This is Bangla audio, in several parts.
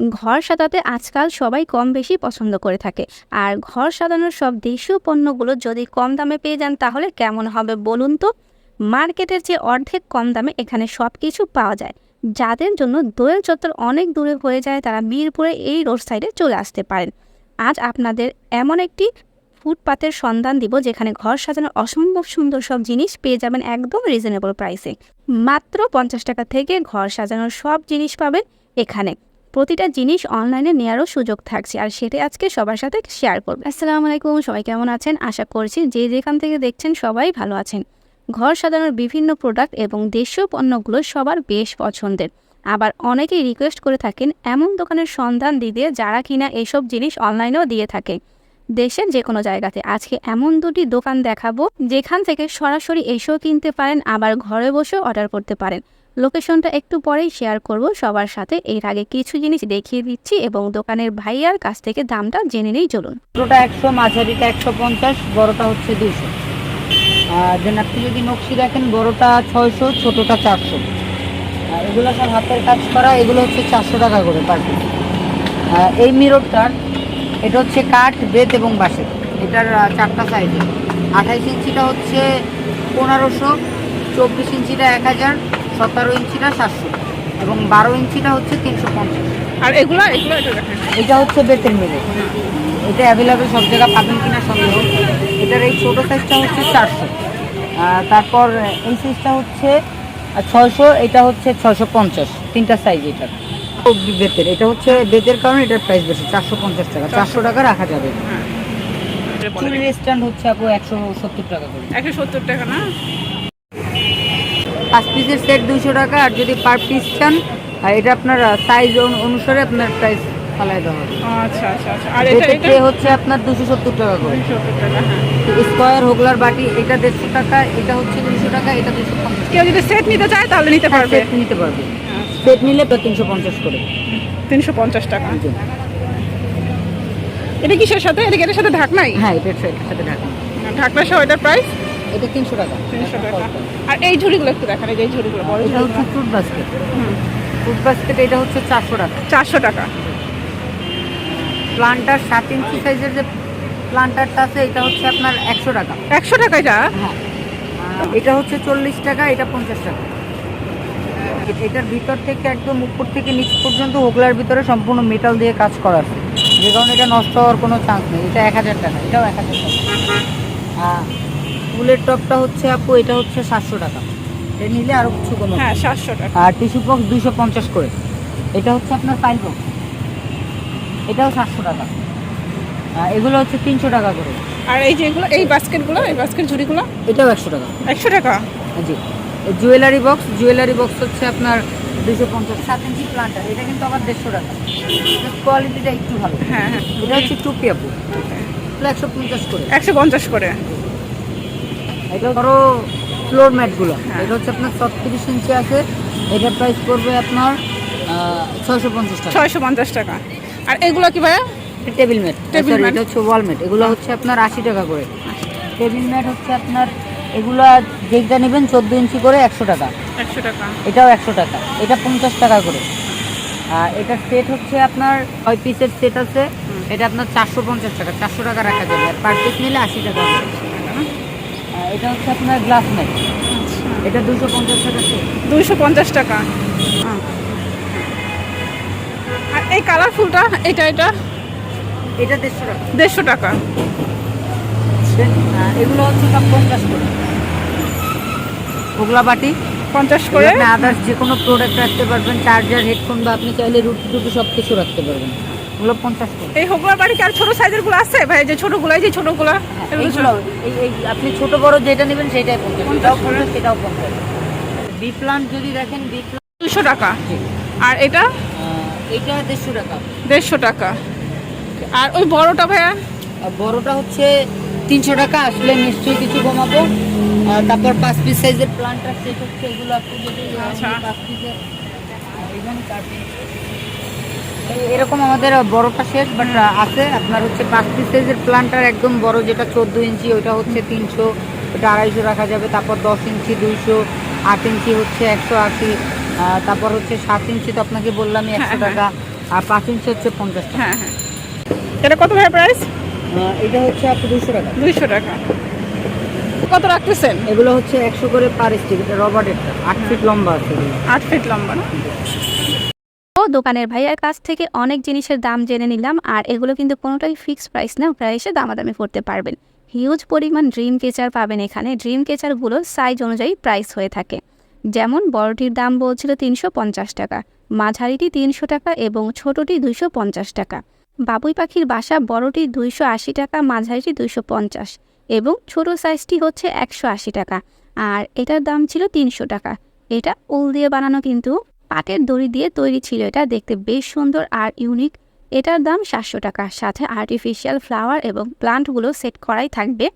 ঘর সাজাতে আজকাল সবাই কম বেশি পছন্দ করে থাকে। আর ঘর সাজানোর সব দেশীয় পণ্যগুলো যদি কম দামে পেয়ে যান তাহলে কেমন হবে বলুন তো? মার্কেটের যে অর্ধেক কম দামে এখানে সব কিছু পাওয়া যায়। যাদের জন্য দোয়েল চত্বর অনেক দূরে হয়ে যায় তারা মিরপুরে এই রোড সাইডে চলে আসতে পারেন। আজ আপনাদের এমন একটি ফুটপাতের সন্ধান দিব যেখানে ঘর সাজানোর অসম্ভব সুন্দর সব জিনিস পেয়ে যাবেন একদম রিজনেবল প্রাইসে মাত্র পঞ্চাশ টাকা থেকে ঘর সাজানোর সব জিনিস পাবেন এখানে। প্রতিটা জিনিস অনলাইনে নেওয়ারও সুযোগ থাকছে, আর সেটাই আজকে সবার সাথে শেয়ার করব। আসসালামু আলাইকুম, সবাই কেমন আছেন? আশা করছি যে যেখান থেকে দেখছেন সবাই ভালো আছেন। ঘর সাজানোর বিভিন্ন প্রোডাক্ট এবং দেশীয় পণ্যগুলো সবার বেশ পছন্দের। আবার অনেকেই রিকোয়েস্ট করে থাকেন এমন দোকানের সন্ধান দিতে যারা কিনা এসব জিনিস অনলাইনেও দিয়ে থাকে। দেশের যে কোনো জায়গাতে আজকে এমন দুটি দোকান দেখাবো, যেখান থেকে সরাসরি এসেও কিনতে পারেন, আবার ঘরে বসেও অর্ডার করতে পারেন। লোকেশনটা একটু পরেই শেয়ার করব সবার সাথে। এর আগে কিছু জিনিস দেখিয়ে দিচ্ছি এবং দোকানের ভাইয়ার কাছ থেকে দামটা জেনে নেই, চলুন। ছোটোটা একশো, মাঝারিটা একশো পঞ্চাশ, বড়টা হচ্ছে দুশো আর দেন আপনি যদি নকশি দেখেন, বড়টা ছয়শো, ছোটোটা চারশো। আর এগুলো সব হাতের কাজ করা, এগুলো হচ্ছে চারশো টাকা করে পার এই মিররটার এটা হচ্ছে কাঠ, বেত এবং বাঁশের। এটার চারটা সাইজে আঠাইশ ইঞ্চিটা হচ্ছে পনেরোশো, চব্বিশ ইঞ্চিটা এক হাজার সতেরো ইঞ্চিটা সাতশো এবং বারো ইঞ্চিটা হচ্ছে তিনশো পঞ্চাশ। আর এগুলো এগুলো এটা হচ্ছে বেতের মিরর এটা অ্যাভেলেবেল সব জায়গায় পাবেন কিনা সন্দেহ। এটার এই ছোটো সাইজটা হচ্ছে চারশো। তারপর এই সাইজটা হচ্ছে ছয়শো এটা হচ্ছে ছয়শো পঞ্চাশ। তিনটা সাইজ এটার বেতের। এটা হচ্ছে বেতের কারণে এটার প্রাইস বেশি চারশো পঞ্চাশ টাকা। চারশো। টাকা রাখা যাবে। চুরির স্ট্যান্ড হচ্ছে আপু একশো সত্তর টাকা করে। একশো সত্তর টাকা না? পাঁচ পিসের সেট দুশো টাকা আর যদি পার পিস চান আর এটা আপনার সাইজ অনুসারে আপনার প্রাইস ফালাই দেওয়া হবে। আচ্ছা আচ্ছা আচ্ছা। আর এটা এটা হচ্ছে আপনার দুশো সত্তর টাকা করে। সত্তর টাকা হ্যাঁ। স্কোয়ার হোগলার বাটি এটা দেড়শো টাকা এটা হচ্ছে দুশো টাকা এটা দুশো পঞ্চাশ কেউ যদি সেট নিতে চায় তাহলে নিতে পারবে। সেট নিতে পারবে। সেট নিলে তিনশো পঞ্চাশ করে। তিনশো পঞ্চাশ টাকা। এটা কিসের সাথে? এটা কি এটার সাথে ঢাকনাই হ্যাঁ এটা সেটের সাথে ঢাকা ঢাকনা সহ এটার প্রাইস এটা তিনশো টাকা। তিনশো টাকা। আর এই ঝুড়িগুলো একটু দেখান এই যে ঝুড়িগুলো বড় এটা হচ্ছে ফ্রুট বাস্কেট ফ্রুট বাস্কেট এটা হচ্ছে চারশো টাকা। চারশো টাকা। প্লান্টার সাত ইঞ্চি সাইজের যে প্লান্টারটা আছে এটা হচ্ছে আপনার একশো টাকা। একশো টাকা এটা হ্যাঁ। এটা হচ্ছে চল্লিশ টাকা এটা পঞ্চাশ টাকা। এটার ভিতর থেকে একদম উপর থেকে নিচ পর্যন্ত হোগলার ভিতরে সম্পূর্ণ মেটাল দিয়ে কাজ করা আছে। যে কারণে এটা নষ্ট হওয়ার কোনো চান্স নেই। এটা এক হাজার টাকা এটাও এক হাজার টাকা। হ্যাঁ। ফুলের টপটা হচ্ছে আপু এটা হচ্ছে সাতশো টাকা। এটা নিলে আরও কিছু কমে হ্যাঁ সাতশো টাকা। আর টিস্যু বক্স দুইশো পঞ্চাশ করে। এটা হচ্ছে আপনার ফাইল বক্স এটাও সাতশো টাকা। আর এগুলো হচ্ছে তিনশো টাকা করে। আর এই যে এগুলো এই বাস্কেটগুলো এই বাস্কেট ঝুড়িগুলো? এটাও একশো টাকা। একশো টাকা? জি। জুয়েলারি বক্স জুয়েলারি বক্স হচ্ছে আপনার দুশো পঞ্চাশ সাত ইঞ্চি প্লান্টার এটা কিন্তু আবার দেড়শো টাকা। কোয়ালিটিটা একটু ভালো। হ্যাঁ হ্যাঁ। এটা হচ্ছে টুপি আপু। একশো পঞ্চাশ করে। একশো পঞ্চাশ করে। এটা ধরো ফ্লোর ম্যাটগুলো হ্যাঁ। এটা হচ্ছে আপনার ছত্রিশ ইঞ্চি আছে। এটার প্রাইস পড়বে আপনার ছয়শো পঞ্চাশ টাকা। ছয়শো পঞ্চাশ টাকা। আর এগুলো কি ভাইয়া? Table mat mat। এটা হচ্ছে ওয়াল ম্যাট এগুলো হচ্ছে আপনার আশি টাকা করে। টেবিল ম্যাট হচ্ছে আপনার এগুলো যেটা নেবেন চোদ্দ ইঞ্চি করে একশো টাকা। একশো টাকা। এটাও একশো টাকা। এটা পঞ্চাশ টাকা করে। আর এটা সেট হচ্ছে আপনার ছয় পিসের সেট আছে। এটা আপনার চারশো পঞ্চাশ টাকা। চারশো টাকা রাখা যাবে। আর পার পিস নিলে আশি টাকা এটা হচ্ছে আপনার গ্লাস ম্যাট এটা দুশো পঞ্চাশ টাকা দুইশো পঞ্চাশ টাকা। আর এই কালারফুলটা এটা এটা? এটা দেড়শো টাকা। দেড়শো টাকা। এগুলো হচ্ছে সব পঞ্চাশ করে। ওগলা বাটি। পঞ্চাশ করে? করে আদার্স যে কোনো প্রোডাক্ট রাখতে পারবেন চার্জার হেডফোন বা আপনি চাইলে রুটি টুটি সব কিছু রাখতে পারবেন। ওগুলো পঞ্চাশ করে এই হোগলার বাড়ি আর ছোট সাইজেরগুলো আছে? ভাই যে ছোটগুলো এই যে ছোটগুলো এগুলো এইগুলো এই এই আপনি ছোট বড় যেটা নেবেন সেটাই পঞ্চাশ সেটাও পঞ্চাশ বি প্লান্ট যদি দেখেন বি প্লান্ট দুশো টাকা। আর এটা? এটা দেড়শো টাকা। দেড়শো টাকা। আর ওই বড়টা ভাইয়া? বড়টা হচ্ছে তিনশো টাকা আসলে নিশ্চয়ই কিছু কমাবো। তারপর পাঁচ পিস সাইজের প্লান্টার সেট হচ্ছে এগুলো আপনি যদি আচ্ছা। পাঁচ পিসের এরকম আমাদের বড়টা সেট বাট আছে। আপনার হচ্ছে পাঁচ পিস সাইজের প্লান্টার একদম বড় যেটা চোদ্দ ইঞ্চি ওটা হচ্ছে তিনশো ওটা আড়াইশো রাখা যাবে। তারপর দশ ইঞ্চি দুইশো আট ইঞ্চি হচ্ছে একশো আশি তারপর হচ্ছে সাত ইঞ্চি তো আপনাকে বললামই একশো হ্যাঁ, হ্যাঁ। টাকা আর পাঁচ ইঞ্চি হচ্ছে পঞ্চাশ টাকা। হ্যাঁ হ্যাঁ। এটা কত ভাই প্রাইস এটা হচ্ছে আপনি দুশো টাকা। দুইশো টাকা। কত রাখতেছেন? এগুলো হচ্ছে একশো করে পার স্টিক এটা রবার্টেরটা আট ফিট লম্বা আছে আট ফিট লম্বা না? ও দোকানের ভাইয়ার কাছ থেকে অনেক জিনিসের দাম জেনে নিলাম, আর এগুলো কিন্তু কোনোটাই ফিক্সড প্রাইস না প্রাইসে দামাদামি করতে পারবেন। হিউজ পরিমাণ ড্রিম কেচার পাবেন এখানে। ড্রিম কেচারগুলো সাইজ অনুযায়ী প্রাইস হয়ে থাকে। যেমন বড়টির দাম বলছিল তিনশো পঞ্চাশ টাকা, মাঝারিটি তিনশো টাকা এবং ছোটটি দুইশো পঞ্চাশ টাকা। বাবুই পাখির বাসা বড়টি দুইশো আশি টাকা, মাঝারিটি দুইশো পঞ্চাশ এবং ছোট সাইজটি হচ্ছে একশো আশি টাকা। আর এটার দাম ছিল তিনশো টাকা। এটা উল দিয়ে বানানো কিন্তু পাটের দড়ি দিয়ে তৈরি ছিল এটা। দেখতে বেশ সুন্দর আর ইউনিক এটার দাম সাতশো টাকা। সাথে আর্টিফিশিয়াল ফ্লাওয়ার এবং প্লান্টগুলো সেট করাই থাকবে।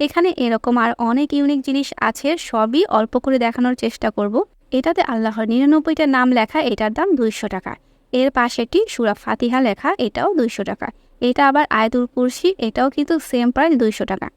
এখানে এরকম আর অনেক ইউনিক জিনিস আছে, সবই অল্প করে দেখানোর চেষ্টা করব। এটাতে আল্লাহর নিরানব্বইটা নাম লেখা, এটার দাম দুইশো টাকা। এর পাশেটি সুরা ফাতিহা লেখা, এটাও দুইশো টাকা। এটা আবার আয়তুল কুরসি, এটাও কিন্তু সেম প্রাইস দুইশো টাকা।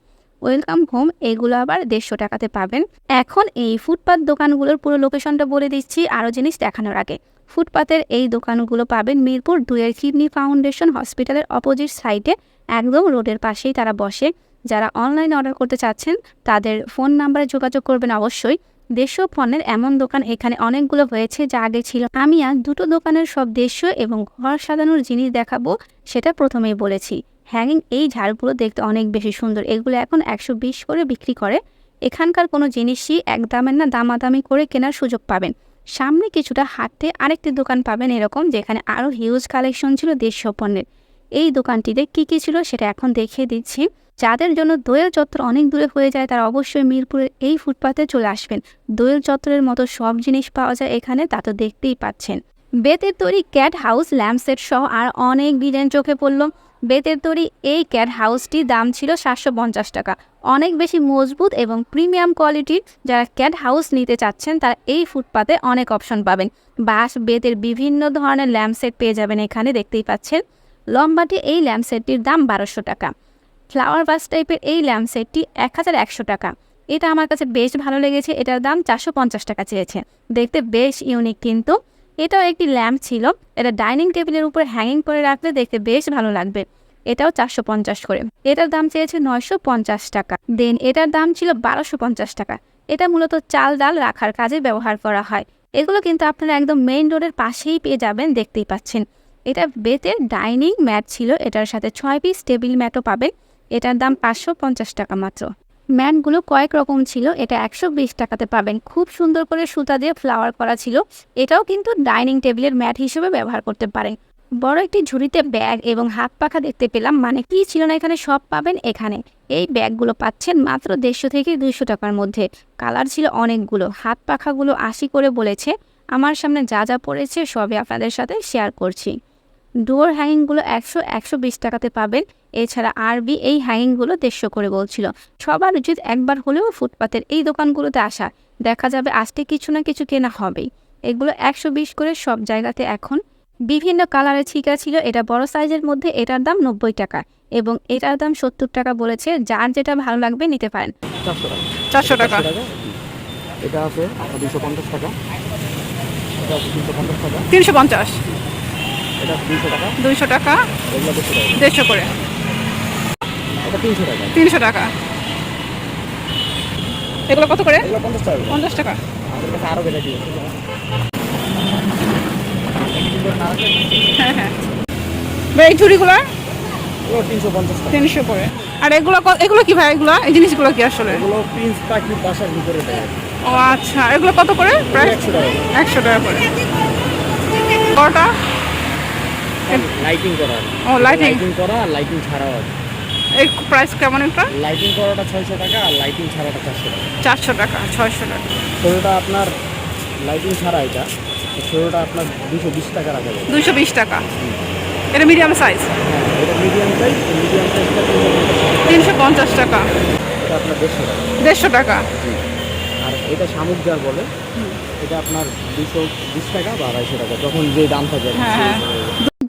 ওয়েলকাম হোম, এগুলো আবার দেড়শো টাকাতে পাবেন। এখন এই ফুটপাত দোকানগুলোর পুরো লোকেশনটা বলে দিচ্ছি আরও জিনিস দেখানোর আগে। ফুটপাতের এই দোকানগুলো পাবেন মিরপুর দুয়ের কিডনি ফাউন্ডেশন হসপিটালের অপোজিট সাইডে, একদম রোডের পাশেই তারা বসে। যারা অনলাইন অর্ডার করতে চাচ্ছেন, তাদের ফোন নাম্বারে যোগাযোগ করবেন অবশ্যই। দেশীয় পণ্যের এমন দোকান এখানে অনেকগুলো হয়েছে, যা আগে ছিল। আমি আর দুটো দোকানের সব দেশীয় এবং ঘর সাজানোর জিনিস দেখাবো, সেটা প্রথমেই বলেছি। হ্যাঙ্গিং এই ঝাড়গুলো দেখতে অনেক বেশি সুন্দর। এগুলো এখন একশো বিশ করে বিক্রি করে। এখানকার কোনো জিনিসই এক দামের না দামাদামি করে কেনার সুযোগ পাবেন। সামনে কিছুটা হাঁটতে আরেকটি দোকান পাবেন এরকম, যেখানে আরও হিউজ কালেকশন ছিল দেশীয় পণ্যের। এই দোকানটিতে কী কী ছিল সেটা এখন দেখিয়ে দিচ্ছি। যাদের জন্য দোয়েল চত্বর অনেক দূরে হয়ে যায়, তারা অবশ্যই মিরপুরের এই ফুটপাতে চলে আসবেন। দোয়েল চত্বরের মতো সব জিনিস পাওয়া যায় এখানে, তা তো দেখতেই পাচ্ছেন। বেতের তৈরি ক্যাট হাউস ল্যাম্পসেট সহ আর অনেক ডিজাইন চোখে পড়ল। বেতের তৈরি এই ক্যাট হাউসটির দাম ছিল সাতশো পঞ্চাশ টাকা। অনেক বেশি মজবুত এবং প্রিমিয়াম কোয়ালিটির যারা ক্যাট হাউস নিতে চাচ্ছেন, তারা এই ফুটপাতে অনেক অপশন পাবেন। বাঁশ, বেতের বিভিন্ন ধরনের ল্যাম্পসেট পেয়ে যাবেন এখানে, দেখতেই পাচ্ছেন। লম্বাটি এই ল্যাম্পসেটটির দাম বারোশো টাকা। ফ্লাওয়ার বাস টাইপের এই ল্যাম্পসেটটি এক হাজার একশো টাকা। এটা আমার কাছে বেশ ভালো লেগেছে। এটার দাম চারশো পঞ্চাশ টাকা চেয়েছে। দেখতে বেশ ইউনিক কিন্তু। এটাও একটি ল্যাম্প ছিল। এটা ডাইনিং টেবিলের উপর হ্যাঙ্গিং করে রাখলে দেখতে বেশ ভালো লাগবে। এটাও চারশো পঞ্চাশ করে। এটার দাম চেয়েছে নয়শো পঞ্চাশ টাকা। দেন এটার দাম ছিল বারোশো পঞ্চাশ টাকা। এটা মূলত চাল ডাল রাখার কাজে ব্যবহার করা হয়। এগুলো কিন্তু আপনারা একদম মেইন রোডের পাশেই পেয়ে যাবেন, দেখতেই পাচ্ছেন। এটা বেতের ডাইনিং ম্যাট ছিল। এটার সাথে ছয় পিস টেবিল ম্যাটও পাবেন। এটার দাম পাঁচশো পঞ্চাশ টাকা মাত্র। ম্যাটগুলো কয়েক রকম ছিল, এটা একশো বিশ টাকাতে পাবেন। খুব সুন্দর করে সুতা দিয়ে ফ্লাওয়ার করা ছিল। এটাও কিন্তু ডাইনিং টেবিলের ম্যাট হিসেবে ব্যবহার করতে পারেন। বড় একটি ঝুড়িতে ব্যাগ এবং হাত পাখা দেখতে পেলাম মানে কি ছিল না এখানে সব পাবেন এখানে। এই ব্যাগগুলো পাচ্ছেন মাত্র দেড়শো থেকে দুইশো টাকার মধ্যে। কালার ছিল অনেকগুলো, হাত পাখাগুলো আশি করে বলেছে। আমার সামনে যা যা পড়েছে সবই আপনাদের সাথে শেয়ার করছি। ডোর হ্যাঙ্গিংগুলো একশো একশো বিশ টাকাতে পাবেন। এছাড়া আরবি এই হ্যাঙ্গিংগুলো দেড়শো করে বলছিল। সবার উচিত একবার হলেও ফুটপাতের এই দোকানগুলোতে আসা। দেখা যাবে আজকে কিছু না কিছু কেনা হবেই। এগুলো একশো বিশ করে সব জায়গাতে এখন। বিভিন্ন কালারের ছিকা ছিল। এটা বড় সাইজের মধ্যে এটার দাম নব্বই টাকা এবং এটার দাম সত্তর টাকা বলেছে। যার যেটা ভালো লাগবে নিতে পারেন। চারশো টাকা। এটা আছে দুশো পঞ্চাশ টাকা। তিনশো পঞ্চাশ? দুইশো টাকা। দেড়শো করে। তিনশো টাকা। এগুলো কত করে? পঞ্চাশ টাকা। হ্যাঁ হ্যাঁ। ভাই এই চুড়িগুলো তিনশো করে। আর এগুলো ক- এগুলো কি ভাই এগুলো? এই জিনিসগুলো কি আসলে? ও আচ্ছা এগুলো কত করে? প্রায় টাকা। একশো টাকা করে। কটা লাইটিং করা ও লাইটিং লাইটিং করা আর লাইটিং ছাড়াও আছে। এই প্রাইস কেমন একটা লাইটিং করাটা ছয়শো টাকা আর লাইটিং ছাড়াটা চারশো টাকা। চারশো টাকা ছয়শো টাকা। ষোলোটা আপনার লাইটিং ছাড়া এটা। ষোলোটা আপনার দুশো বিশ টাকা রাখা যাবে। দুইশো বিশ টাকা। এটা মিডিয়াম সাইজ হ্যাঁ এটা মিডিয়াম সাইজ মিডিয়াম সাইজটা তিনশো পঞ্চাশ টাকা। এটা আপনার দেড়শো টাকা। দেড়শো টাকা। আর এটা শামুক জার বলে এটা আপনার দুশো বিশ টাকা বা আড়াইশো টাকা যখন যে দাম থাকে। হ্যাঁ, হ্যাঁ।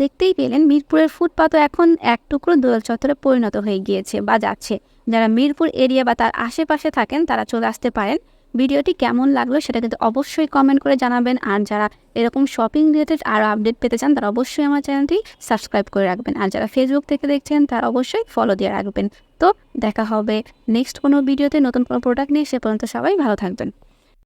দেখতেই পেলেন মিরপুরের ফুটপাতও এখন এক টুকরো দোয়েল চত্বরে পরিণত হয়ে গিয়েছে বা যাচ্ছে। যারা মিরপুর এরিয়া বা তার আশেপাশে থাকেন, তারা চলে আসতে পারেন। ভিডিওটি কেমন লাগল সেটা কিন্তু অবশ্যই কমেন্ট করে জানাবেন। আর যারা এরকম শপিং রিলেটেড আরও আপডেট পেতে চান, তারা অবশ্যই আমার চ্যানেলটি সাবস্ক্রাইব করে রাখবেন। আর যারা ফেসবুক থেকে দেখছেন, তারা অবশ্যই ফলো দিয়ে রাখবেন। তো দেখা হবে নেক্সট কোনো ভিডিওতে নতুন কোনো প্রোডাক্ট নিয়ে, সে পর্যন্ত সবাই ভালো থাকবেন।